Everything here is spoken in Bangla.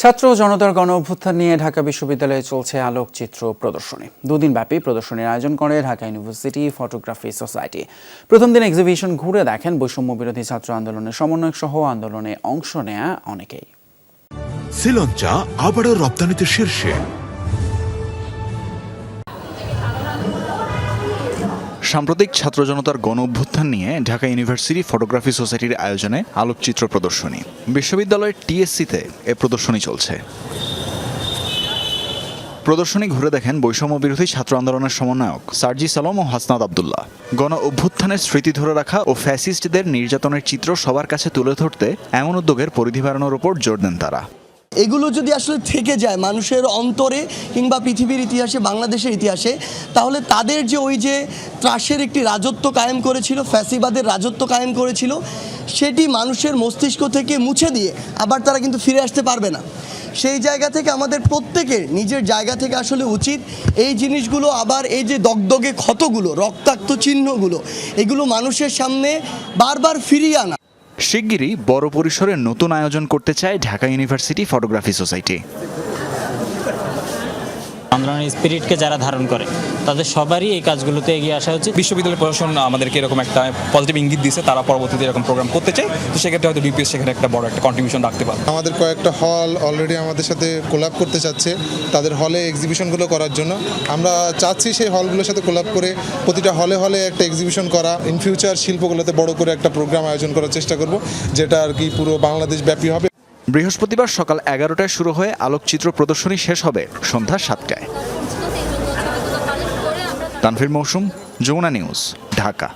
ছাত্র জনতার গণ অভ্যুত্থান নিয়ে ঢাকা বিশ্ববিদ্যালয়ে চলছে আলোকচিত্র প্রদর্শনী। দুদিন ব্যাপী প্রদর্শনীর আয়োজন করে ঢাকা ইউনিভার্সিটি ফটোগ্রাফি সোসাইটি। প্রথম দিন এক্সিবিশন ঘুরে দেখেন বৈষম্য বিরোধী ছাত্র আন্দোলনের সমন্বয়ক সহ আন্দোলনে অংশ নেয়া অনেকেই। শ্রীলঞ্চা আবারও রপ্তানিতে শীর্ষে। সাম্প্রতিক ছাত্র জনতার গণ অভ্যুত্থান নিয়ে ঢাকা ইউনিভার্সিটি ফটোগ্রাফি সোসাইটির আয়োজনে আলোকচিত্র প্রদর্শনী। বিশ্ববিদ্যালয়ের টিএসসিতে এ প্রদর্শনী চলছে। প্রদর্শনী ঘুরে দেখেন বৈষম্য বিরোধী ছাত্র আন্দোলনের সমন্বয়ক সার্জি সালম ও হাসনাদ আবদুল্লাহ। গণ অভ্যুত্থানের স্মৃতি ধরে রাখা ও ফ্যাসিস্টদের নির্যাতনের চিত্র সবার কাছে তুলে ধরতে এমন উদ্যোগের পরিধি বাড়ানোর উপর জোর দেন তারা। এগুলো যদি আসলে থেকে যায় মানুষের অন্তরে কিংবা পৃথিবীর ইতিহাসে, বাংলাদেশের ইতিহাসে, তাহলে তাদের যে ওই যে ত্রাসের একটি রাজত্ব কায়েম করেছিল, ফ্যাসিবাদের রাজত্ব কায়েম করেছিল, সেটি মানুষের মস্তিষ্ক থেকে মুছে দিয়ে আবার তারা কিন্তু ফিরে আসতে পারবে না। সেই জায়গা থেকে আমাদের প্রত্যেকের নিজের জায়গা থেকে আসলে উচিত এই জিনিসগুলো, আবার এই যে দগদগে ক্ষতগুলো, রক্তাক্ত চিহ্নগুলো, এগুলো মানুষের সামনে বারবার ফিরিয়ে আনা। শিগগিরই বড় পরিসরে নতুন আয়োজন করতে চায় ঢাকা ইউনিভার্সিটি ফটোগ্রাফি সোসাইটি। আন্দোলনের স্পিরিটকে যারা ধারণ করে তাদের সবারই এই কাজগুলোতে এগিয়ে আসা উচিত। বিশ্ববিদ্যালয় প্রশাসন আমাদেরকে এরকম একটা পজিটিভ ইঙ্গিত দিয়েছে তারা পরবর্তীতে এরকম প্রোগ্রাম করতে চায় তো সেক্ষেত্রে হয়তো বিপিএস সেখানে একটা বড় একটা কন্ট্রিবিউশন রাখতে পারে আমাদের কয়েকটা হল অলরেডি আমাদের সাথে কোলাপ করতে চাচ্ছে তাদের হলে এক্সিবিশনগুলো করার জন্য। আমরা চাচ্ছি সেই হলগুলোর সাথে কোলাপ করে প্রতিটা হলে হলে একটা এক্সিবিশন করা ইন ফিউচার শিল্পগুলোতে বড় করে একটা প্রোগ্রাম আয়োজন করার চেষ্টা করব যেটা আর কি পুরো বাংলাদেশ ব্যাপী হবে। বৃহস্পতিবার সকাল এগারোটায় শুরু হয়ে আলোকচিত্র প্রদর্শনী শেষ হবে সন্ধ্যা সাতটায়। তানভীর মৌসুম যমুনা নিউজ ঢাকা।